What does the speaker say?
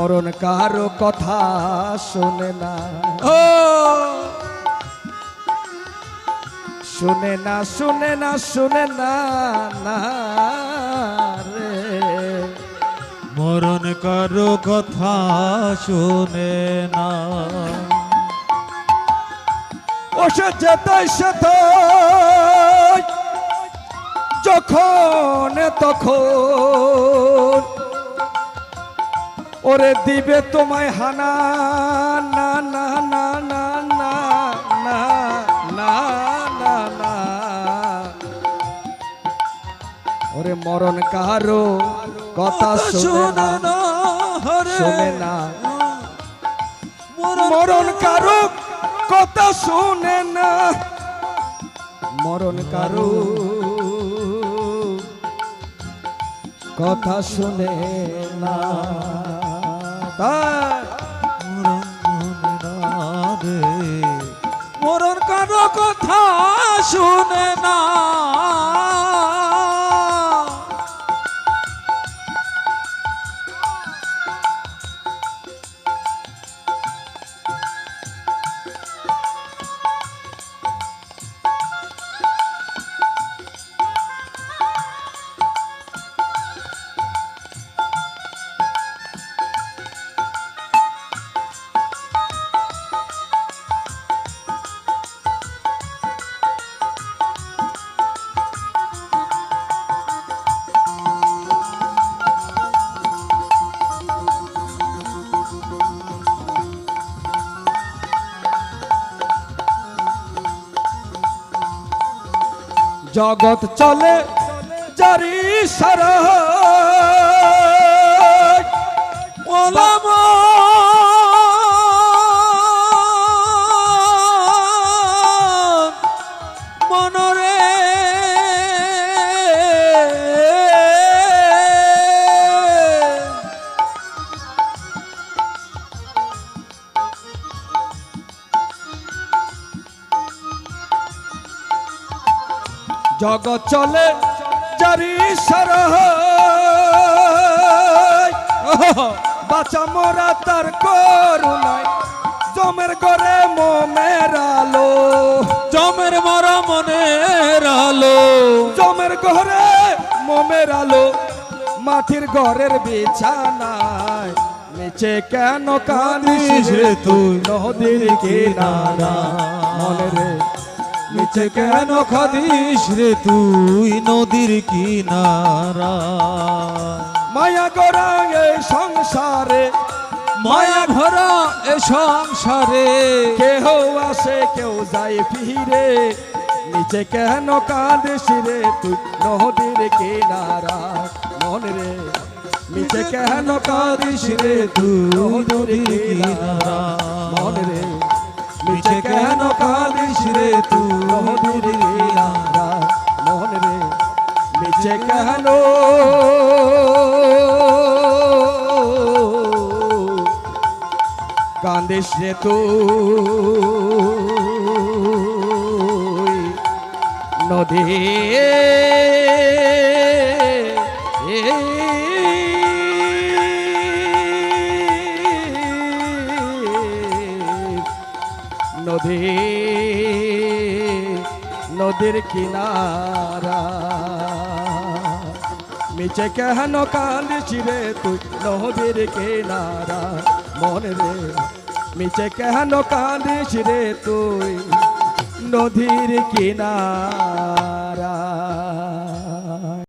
মরণ কারও কথা শোনে না। ও! শুনে না শুনে না শুনে না না রে। মরণ কারও কথা শুনে না। ও সে যেতাই সেতে যখন তখন ওরে দিবে তোমায় হানা না না না না না না না না না। ওরে মরণ কারও কথা শোনে না হরে শোনে না। মরণ কারও কথা শুনে না। মরণ কারও কথা শুনে না। শুনে না জগৎ চলে জারি সারা জগৎ চলে জারি সারা বাঁচা মরা তার করুণায়। জমের ঘরে মোমের আলো। জমের মরা মনের আলো। জমের ঘরে মোমের আলো। মাটির ঘরের বিছানায়। নিচে কেন কাঁদিস রে তুই? নদীর কিনারা। মনে রে নিচে কেন খাদিস রে তুই নদীর কিনারা? মায়া গোরা এই সংসারে, মায়া ভরা এ সংসারে। কেহ আসে, কেউ যায় ফিরে। নিচে কেন কাঁদিস রে তুই নদীর কিনারা? মন রে, নিচে কেন কাঁদিস রে তুই নদীর কিনারা? মন রে, নিচে কেন কাঁদিস রে তুই নদীর কিনারা মন রে কান্দিস নদী নদী। নদীর কিনারা। মিছে কেন কাঁদিছি রে তুই নদীর কিনারা? মনে রে, মিছে কেন কাঁদিছি রে তুই নদীর কিনারা?